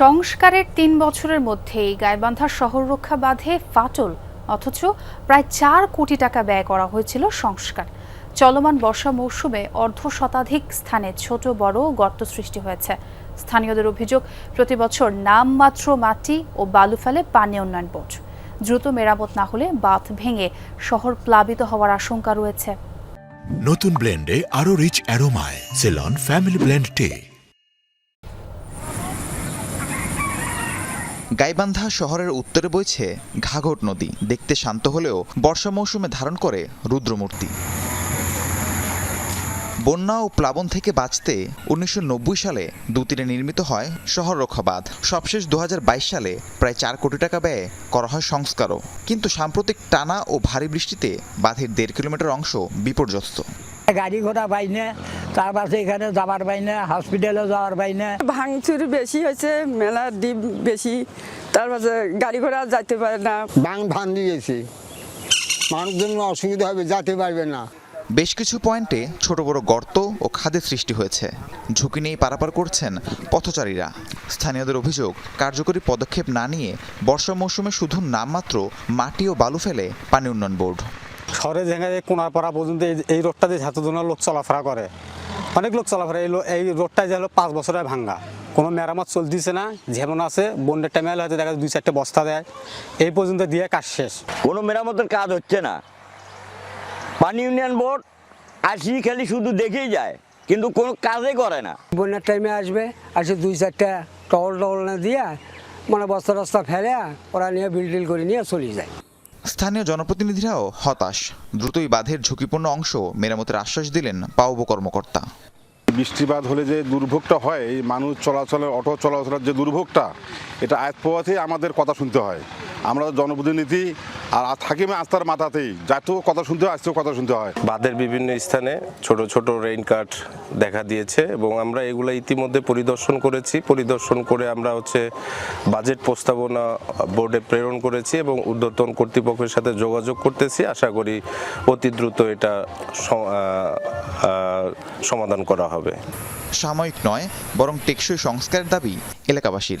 সংস্কারের তিন বছরের মধ্যেই গাইবান্ধা শহর রক্ষা বাঁধে ফাটল, অথচ প্রায় চার কোটি টাকা ব্যয় করা হয়েছিল সংস্কার। চলমান বর্ষা মৌসুমে অর্ধ শতাধিক স্থানে ছোট, বড় গর্ত সৃষ্টি হয়েছে। স্থানীয়দের অভিযোগ, প্রতি বছর নামমাত্র মাটি ও বালু ফেলে পানি উন্নয়ন বোর্ড। দ্রুত মেরামত না হলে বাঁধ ভেঙে শহর প্লাবিত হওয়ার আশঙ্কা রয়েছে। নতুন ব্লেন্ডে আরও রিচ অ্যারোমায়, সেলন, ফ্যামিলি ব্লেন্ড টে। গাইবান্ধা শহরের উত্তরে বইছে ঘাঘট নদী। দেখতে শান্ত হলেও বর্ষা মৌসুমে ধারণ করে রুদ্রমূর্তি। বন্যা ও প্লাবন থেকে বাঁচতে উনিশশো নব্বই সালে দুতীরে নির্মিত হয় শহর রক্ষা বাঁধ সবশেষ দু হাজার বাইশ সালে প্রায় চার কোটি টাকা ব্যয়ে করা হয় সংস্কারও। কিন্তু সাম্প্রতিক টানা ও ভারী বৃষ্টিতে বাঁধের দেড় কিলোমিটার অংশ বিপর্যস্ত। গাড়ি ঘোড়া পাই না তার পাশে এখানে যাবার পাই না হসপিটালে যাওয়ার পাই না। ভাঙচুর বেশি হয়েছে মেলা ডিপ বেশি। তারপরে গাড়ি ঘোড়া যাইতে পারে না। বাং ভান দিয়েছে। মানুষজন অসুবিধা হবে যেতে পারবে না। বেশ কিছু পয়েন্টে ছোট বড় গর্ত ও খাদের সৃষ্টি হয়েছে। ঝুঁকি নিয়ে পারাপার করছেন পথচারীরা। স্থানীয়দের অভিযোগ কার্যকরী পদক্ষেপ না নিয়ে বর্ষা মৌসুমে শুধু নামমাত্র মাটি ও বালু ফেলে পানি উন্নয়ন বোর্ড। শহরে যেখানে কোনারপাড়া পর্যন্ত এই- এই রোডটা দিয়ে এতজনের লোক চলাফেরা করে। অনেক লোক চলাফেরা এই এই রোডটা যে হলো পাঁচ বছরের ভাঙ্গা। কোনো মেরামত চলতেছে না যেমন আছে বন্যের টাইমে হয়তো দেখা যায় দুই চারটে বস্তা দেয়। এই পর্যন্ত দিয়ে কাজ শেষ। কোনো মেরামতের কাজ হচ্ছে না। পানি ইউনিয়ন বোর্ড আসি খালি শুধু দেখেই যায় কিন্তু কোনো কাজই করে না। বন্যার টাইমে আসবে আসে দুই চারটা টল টল না দিয়া মানে বস্তা টস্তা ফেলে ওরা নিয়ে বিল টিল করে নিয়ে চলে যায়। স্থানীয় জনপ্রতিনিধিরাও হতাশ। দ্রুতই বাঁধের ঝুঁকিপূর্ণ অংশ মেরামতের আশ্বাস দিলেন পাউব কর্মকর্তা। বৃষ্টিপাত হলে যে দুর্ভোগটা হয় মানুষ চলাচলের অটো চলাচলের যে দুর্ভোগটা, এটা আয়াত পোয়াতেই আমাদের কথা শুনতে হয়। আমরা জনপ্রতিনিধি আর থাকিমে আস্থার মাথাতেই। যাতেও কথা শুনতে হয় আসতেও কথা শুনতে হয়। বাঁধের বিভিন্ন স্থানে ছোট ছোট রেইন কাট দেখা দিয়েছে এবং আমরা এগুলো ইতিমধ্যে পরিদর্শন করেছি। পরিদর্শন করে আমরা হচ্ছে বাজেট প্রস্তাবনা বোর্ডে প্রেরণ করেছি এবং ঊর্ধ্বতন কর্তৃপক্ষের সাথে যোগাযোগ করতেছি। আশা করি অতি দ্রুত এটা সমাধান করা হবে। সাময়িক নয় বরং টেকসই সংস্কারের দাবি এলাকাবাসীর।